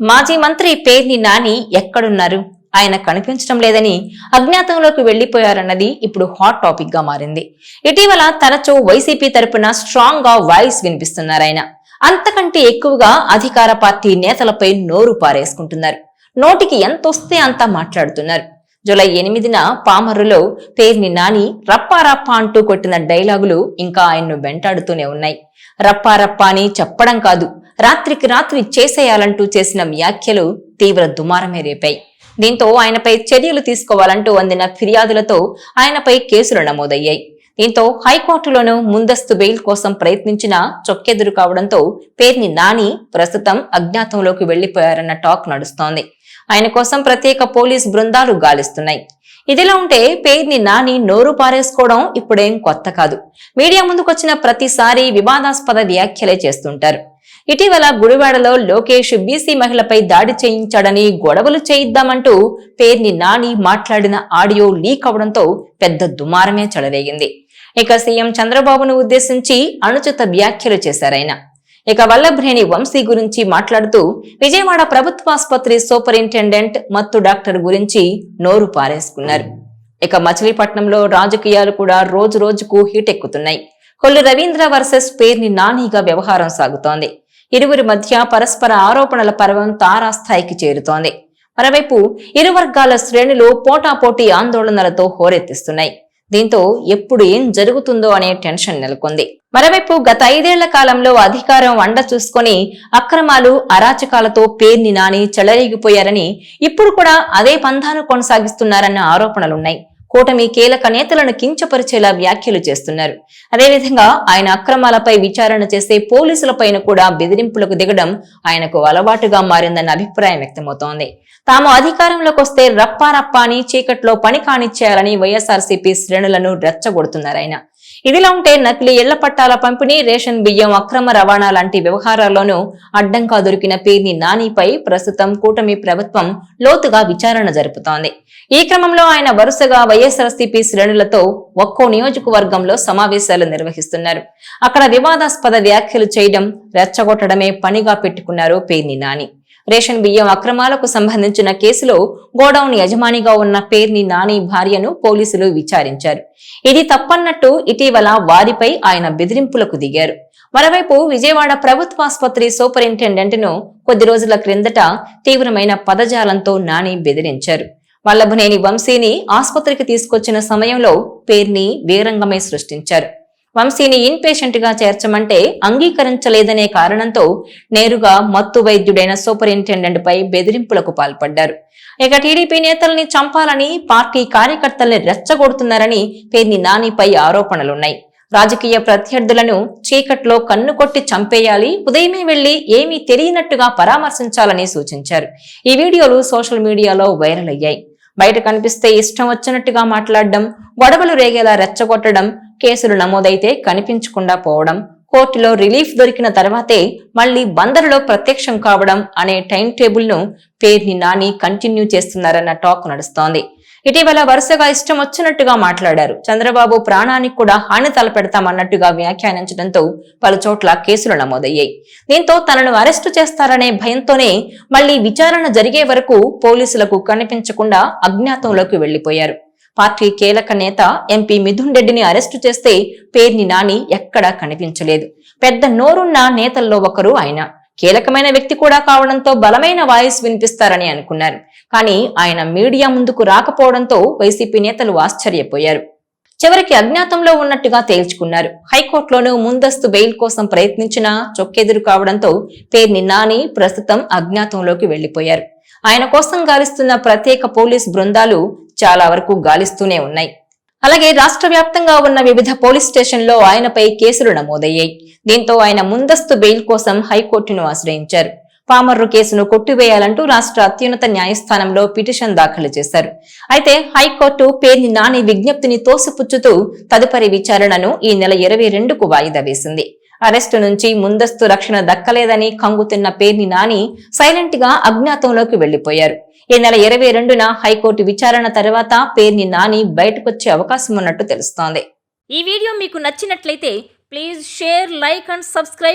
మాజీ మంత్రి పేర్ని నాని ఎక్కడున్నారు? ఆయన కనిపించడం లేదని అజ్ఞాతంలోకి వెళ్ళిపోయారన్నది ఇప్పుడు హాట్ టాపిక్గా మారింది. ఇటీవల తరచూ వైసీపీ తరపున స్ట్రాంగ్గా వాయిస్ వినిపిస్తున్నారు ఆయన. అంతకంటే ఎక్కువగా అధికార పార్టీ నేతలపై నోరు పారేసుకుంటున్నారు. నోటికి ఎంతొస్తే అంత మాట్లాడుతున్నారు. జూలై ఎనిమిదిన పామర్రులో పేర్ని నాని రప్పారప్ప అంటూ కొట్టిన డైలాగులు ఇంకా ఆయన్ను వెంటాడుతూనే ఉన్నాయి. రప్పారప్పా అని చెప్పడం కాదు రాత్రికి రాత్రి చేసేయాలంటూ చేసిన వ్యాఖ్యలు తీవ్ర దుమారమే రేపాయి. దీంతో ఆయనపై చర్యలు తీసుకోవాలంటూ అందిన ఫిర్యాదులతో ఆయనపై కేసులు నమోదయ్యాయి. దీంతో హైకోర్టులోనూ ముందస్తు బెయిల్ కోసం ప్రయత్నించిన చొక్కెదురు కావడంతో పేర్ని నాని ప్రస్తుతం అజ్ఞాతంలోకి వెళ్ళిపోయారన్న టాక్ నడుస్తోంది. ఆయన కోసం ప్రత్యేక పోలీస్ బృందాలు గాలిస్తున్నాయి. ఇదిలా ఉంటే పేర్ని నాని నోరు పారేసుకోవడం ఇప్పుడేం కొత్త కాదు. మీడియా ముందుకొచ్చిన ప్రతిసారి వివాదాస్పద వ్యాఖ్యలే చేస్తుంటారు. ఇటీవల గుడివాడలో లోకేష్ బీసీ మహిళపై దాడి చేయించాడని గొడవలు చేయిద్దామంటూ పేర్ని నాని మాట్లాడిన ఆడియో లీక్ అవడంతో పెద్ద దుమారమే చెలరేగింది. ఇక సీఎం చంద్రబాబును ఉద్దేశించి అనుచిత వ్యాఖ్యలు చేశారాయన. ఇక వల్లభ్రేణి వంశీ గురించి మాట్లాడుతూ విజయవాడ ప్రభుత్వాసుపత్రి సూపరింటెండెంట్ మత్తు డాక్టర్ గురించి నోరు పారేసుకున్నారు. ఇక మచిలీపట్నంలో రాజకీయాలు కూడా రోజు రోజుకు హీట్ ఎక్కుతున్నాయి కొల్లు రవీంద్ర వర్సెస్ పేర్ని నానిగా వ్యవహారం సాగుతోంది. ఇరువురి మధ్య పరస్పర ఆరోపణల పర్వం తారాస్థాయికి చేరుతోంది. మరోవైపు ఇరు వర్గాల శ్రేణులు పోటాపోటీ ఆందోళనలతో హోరెత్తిస్తున్నాయి. దీంతో ఎప్పుడు ఏం జరుగుతుందో అనే టెన్షన్ నెలకొంది. మరోవైపు గత ఐదేళ్ళ కాలంలో అధికారం అండ చూసుకొని అక్రమాలు అరాచకాలతో పేర్ని నాని చెలరేగిపోయారని ఇప్పుడు కూడా అదే పంధాను కొనసాగిస్తున్నారన్న ఆరోపణలున్నాయి. కూటమి కీలక నేతలను కించపరిచేలా వ్యాఖ్యలు చేస్తున్నారు. అదేవిధంగా ఆయన అక్రమాలపై విచారణ చేసే పోలీసులపైన కూడా బెదిరింపులకు దిగడం ఆయనకు అలవాటుగా మారిందన్న అభిప్రాయం వ్యక్తమవుతోంది. తాము అధికారంలోకి వస్తే రప్పా అని చీకట్లో పని కానిచ్చేయాలని వైఎస్ఆర్సీపీ శ్రేణులను రెచ్చగొడుతున్నారు ఆయన. ఇదిలా ఉంటే నకిలీ ఇళ్ళ పట్టాల పంపిణీ రేషన్ బియ్యం అక్రమ రవాణా లాంటి వ్యవహారాల్లోనూ అడ్డంగా దొరికిన పేర్ని నానిపై ప్రస్తుతం కూటమి ప్రభుత్వం లోతుగా విచారణ జరుపుతోంది. ఈ క్రమంలో ఆయన వరుసగా వైఎస్ఆర్సీపీ శ్రేణులతో ఒక్కో నియోజకవర్గంలో సమావేశాలు నిర్వహిస్తున్నారు. అక్కడ వివాదాస్పద వ్యాఖ్యలు చేయడం రెచ్చగొట్టడమే పనిగా పెట్టుకున్నారు పేర్ని నాని. రేషన్ బియ్యం అక్రమాలకు సంబంధించిన కేసులో గోడౌన్ యజమానిగా ఉన్న పేర్ని నాని భార్యను పోలీసులు విచారించారు. ఇది తప్పన్నట్టు ఇటీవల వారిపై ఆయన బెదిరింపులకు దిగారు. మరోవైపు విజయవాడ ప్రభుత్వాసుపత్రి సూపరింటెండెంట్ను కొద్ది రోజుల క్రిందట తీవ్రమైన పదజాలంతో నాని బెదిరించారు. వల్లభనేని వంశీని ఆసుపత్రికి తీసుకొచ్చిన సమయంలో పేర్ని వీరంగమే సృష్టించారు. వంశీని ఇన్ పేషెంట్గా చేర్చమంటే అంగీకరించలేదనే కారణంతో నేరుగా మత్తు వైద్యుడైన సూపరింటెండెంట్ పై బెదిరింపులకు పాల్పడ్డారు. ఇక టీడీపీ నేతల్ని చంపాలని పార్టీ కార్యకర్తల్ని రెచ్చగొడుతున్నారని పేర్ని నానిపై ఆరోపణలున్నాయి. రాజకీయ ప్రత్యర్థులను చీకట్లో కన్ను కొట్టి చంపేయాలి ఉదయమే వెళ్ళి ఏమీ తెలియనట్టుగా పరామర్శించాలని సూచించారు. ఈ వీడియోలు సోషల్ మీడియాలో వైరల్ అయ్యాయి. బయట కనిపిస్తే ఇష్టం వచ్చినట్టుగా మాట్లాడడం గొడవలు రేగేలా రెచ్చగొట్టడం కేసులు నమోదైతే కనిపించకుండా పోవడం కోర్టులో రిలీఫ్ దొరికిన తర్వాతే మళ్ళీ బందరులో ప్రత్యక్షం కావడం అనే టైం టేబుల్ను పేర్ని నాని కంటిన్యూ చేస్తున్నారన్న టాక్ నడుస్తోంది. ఇటీవల వరుసగా ఇష్టం వచ్చినట్టుగా మాట్లాడారు. చంద్రబాబు ప్రాణానికి కూడా హాని తలపెడతామన్నట్టుగా వ్యాఖ్యానించడంతో పలు చోట్ల కేసులు నమోదయ్యాయి. దీంతో తనను అరెస్టు చేస్తారనే భయంతోనే మళ్ళీ విచారణ జరిగే వరకు పోలీసులకు కనిపించకుండా అజ్ఞాతంలోకి వెళ్ళిపోయారు పార్టీ కీలక నేత ఎంపీ మిథున్ రెడ్డిని అరెస్టు చేస్తే పేర్ని నాని ఎక్కడా కనిపించలేదు. పెద్ద నోరున్న నేతల్లో ఒకరు ఆయన. కీలకమైన వ్యక్తి కూడా కావడంతో బలమైన వాయిస్ వినిపిస్తారని అనుకున్నారు. కానీ ఆయన మీడియా ముందుకు రాకపోవడంతో వైసీపీ నేతలు ఆశ్చర్యపోయారు. చివరికి అజ్ఞాతంలో ఉన్నట్టుగా తేల్చుకున్నారు. హైకోర్టులోనూ ముందస్తు బెయిల్ కోసం ప్రయత్నించినా చొక్కెదురు కావడంతో పేర్ని నాని ప్రస్తుతం అజ్ఞాతంలోకి వెళ్ళిపోయారు ఆయన కోసం గాలిస్తున్న ప్రత్యేక పోలీస్ బృందాలు చాలా వరకు గాలిస్తూనే ఉన్నాయి. అలాగే రాష్ట్ర వ్యాప్తంగా ఉన్న వివిధ పోలీస్ స్టేషన్లో ఆయనపై కేసులు నమోదయ్యాయి. దీంతో ఆయన ముందస్తు బెయిల్ కోసం హైకోర్టును ఆశ్రయించారు. పామర్రు కేసును కొట్టివేయాలంటూ రాష్ట్ర అత్యున్నత న్యాయస్థానంలో పిటిషన్ దాఖలు చేశారు. అయితే హైకోర్టు పేర్ని నాని విజ్ఞప్తిని తోసిపుచ్చుతూ తదుపరి విచారణను ఈ నెల ఇరవై రెండుకు వాయిదా వేసింది. అరెస్టు నుంచి ముందస్తు రక్షణ దక్కలేదని కంగుతున్న పేర్ని నాని సైలెంట్గా అజ్ఞాతంలోకి వెళ్ళిపోయారు ఈ నెల ఇరవై రెండున హైకోర్టు విచారణ తర్వాత పేర్ని నాని బయటకొచ్చే అవకాశం ఉన్నట్టు తెలుస్తోంది. ఈ వీడియో మీకు నచ్చినట్లయితే please share like and subscribe